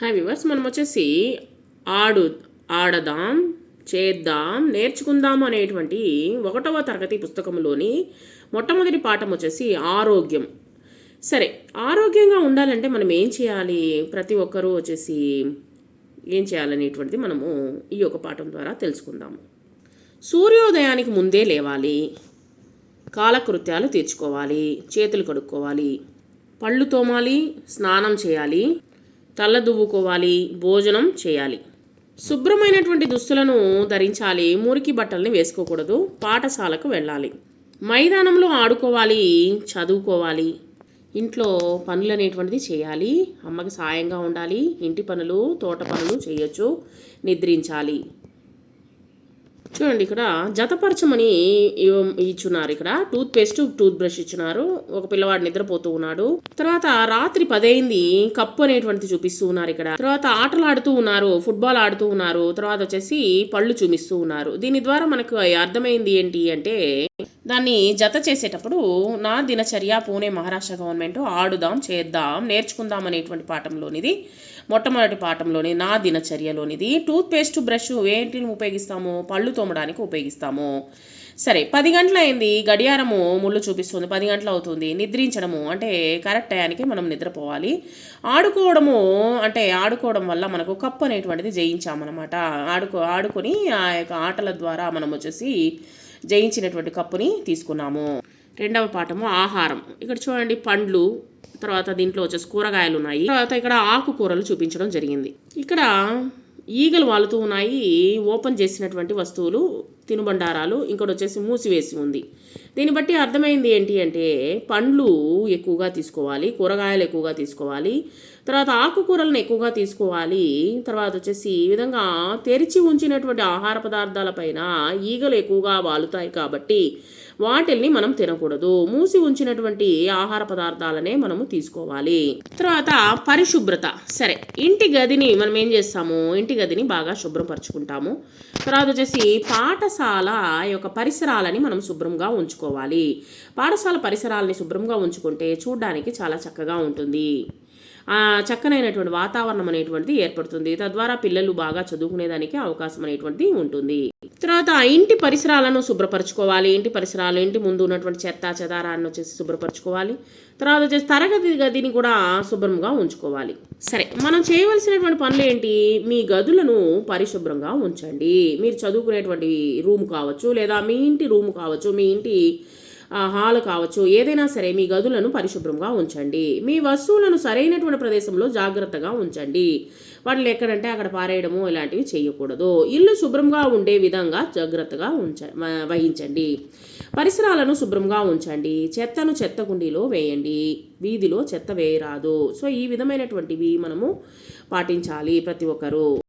Hi viewers మనం వచ్చేసి ఆడు ఆడదాం చేద్దాం నేర్చుకుందాం అనేటువంటి ఒకటవ తరగతి పుస్తకంలోని మొట్టమొదటి పాఠం వచ్చేసి ఆరోగ్యం. సరే ఆరోగ్యంగా ఉండాలంటే మనం ఏం చేయాలి? ప్రతి ఒక్కరూ వచ్చేసి ఏం చేయాలనేటువంటిది మనము ఈ యొక్క పాఠం ద్వారా తెలుసుకుందాము సూర్యోదయానికి ముందే లేవాలి. కాలకృత్యాలు తీర్చుకోవాలి. చేతులు కడుక్కోవాలి. పళ్ళు తోమాలి. స్నానం చేయాలి. తల దువ్వుకోవాలి భోజనం చేయాలి. శుభ్రమైనటువంటి దుస్తులను ధరించాలి మురికి బట్టల్ని వేసుకోకూడదు పాఠశాలకు వెళ్ళాలి. మైదానంలో ఆడుకోవాలి చదువుకోవాలి. ఇంట్లో పనులు అనేటువంటిది చేయాలి అమ్మకి సాయంగా ఉండాలి ఇంటి పనులు తోట పనులు చేయొచ్చు నిద్రించాలి. చూడండి ఇక్కడ జతపరచమని ఇచ్చున్నారు ఇక్కడ. టూత్ పేస్ట్ టూత్ బ్రష్ ఇచ్చున్నారు. ఒక పిల్లవాడు నిద్రపోతూ ఉన్నాడు. తర్వాత రాత్రి పదైంది. కప్పు అనేటువంటిది చూపిస్తూ ఉన్నారు ఇక్కడ. తర్వాత ఆటలు ఆడుతూ ఉన్నారు. ఫుట్బాల్ ఆడుతూ ఉన్నారు. తర్వాత వచ్చేసి పళ్ళు చూపిస్తూ ఉన్నారు. దీని ద్వారా మనకు అర్థమైంది ఏంటి అంటే దాన్ని జత చేసేటప్పుడు నా దినచర్య పూణే మహారాష్ట్ర గవర్నమెంట్ ఆడుదాం చేద్దాం నేర్చుకుందాం అనేటువంటి పాఠంలోనిది మొట్టమొదటి పాఠంలోని నా దినచర్యలోనిది. టూత్ పేస్ట్ బ్రష్ ఏంటిని ఉపయోగిస్తాము? పళ్ళు తోమడానికి ఉపయోగిస్తాము. సరే పది గంటలైంది. అయింది గడియారము ముళ్ళు చూపిస్తుంది. పది గంటలు అవుతుంది. నిద్రించడము అంటే కరెక్ట్ టయానికి మనం నిద్రపోవాలి. ఆడుకోవడము అంటే ఆడుకోవడం వల్ల మనకు కప్పు అనేటువంటిది జయించామన్నమాట. ఆడుకో ఆడుకొని ఆ యొక్క ఆటల ద్వారా మనం వచ్చేసి జయించినటువంటి కప్పుని తీసుకున్నాము. రెండవ పాఠము ఆహారం. ఇక్కడ చూడండి పండ్లు తర్వాత దీంట్లో వచ్చేసి కూరగాయలు ఉన్నాయి. తర్వాత ఇక్కడ ఆకుకూరలు చూపించడం జరిగింది. ఇక్కడ ఈగలు వాలుతూ ఉన్నాయి. ఓపెన్ చేసినటువంటి వస్తువులు తినుబండారాలు ఇంకోటి వచ్చేసి మూసివేసి ఉంది. దీన్ని బట్టి అర్థమైంది ఏంటి అంటే పండ్లు ఎక్కువగా తీసుకోవాలి కూరగాయలు ఎక్కువగా తీసుకోవాలి తర్వాత ఆకుకూరలను ఎక్కువగా తీసుకోవాలి తర్వాత వచ్చేసి ఈ విధంగా తెరిచి ఉంచినటువంటి ఆహార పదార్థాలపైన ఈగలు ఎక్కువగా వాలుతాయి కాబట్టి వాటిల్ని మనం తినకూడదు. మూసి ఉంచినటువంటి ఆహార పదార్థాలనే మనము తీసుకోవాలి. తర్వాత పరిశుభ్రత. సరే ఇంటి గదిని మనం ఏం చేస్తాము? ఇంటి గదిని బాగా శుభ్రపరచుకుంటాము. తర్వాత వచ్చేసి పాఠశాల యొక్క పరిసరాలని మనం శుభ్రంగా ఉంచుకోవాలి. పాఠశాల పరిసరాలని శుభ్రంగా ఉంచుకుంటే చూడడానికి చాలా చక్కగా ఉంటుంది. చక్కనైనటువంటి వాతావరణం అనేటువంటిది ఏర్పడుతుంది. తద్వారా పిల్లలు బాగా చదువుకునేదానికి అవకాశం అనేటువంటిది ఉంటుంది. తర్వాత ఇంటి పరిసరాలను శుభ్రపరచుకోవాలి. ఇంటి పరిసరాలు ఇంటి ముందు ఉన్నటువంటి చెత్త చెదారాన్ని వచ్చేసి శుభ్రపరచుకోవాలి. తర్వాత వచ్చేసి తరగతి గదిని కూడా శుభ్రంగా ఉంచుకోవాలి. సరే మనం చేయవలసినటువంటి పనులు ఏంటి? మీ గదులను పరిశుభ్రంగా ఉంచండి. మీరు చదువుకునేటువంటి రూమ్ కావచ్చు లేదా మీ ఇంటి రూమ్ కావచ్చు మీ ఇంటి హాల్ కావచ్చు ఏదైనా సరే మీ గదులను పరిశుభ్రంగా ఉంచండి. మీ వస్తువులను సరైనటువంటి ప్రదేశంలో జాగ్రత్తగా ఉంచండి. వాటిని ఎక్కడంటే అక్కడ పారేయడము ఇలాంటివి చేయకూడదు. ఇల్లు శుభ్రంగా ఉండే విధంగా జాగ్రత్తగా ఉంచ వహించండి. పరిసరాలను శుభ్రంగా ఉంచండి. చెత్తను చెత్త కుండీలో వేయండి. వీధిలో చెత్త వేయరాదు. సో ఈ విధమైనటువంటివి మనము పాటించాలి ప్రతి ఒక్కరూ.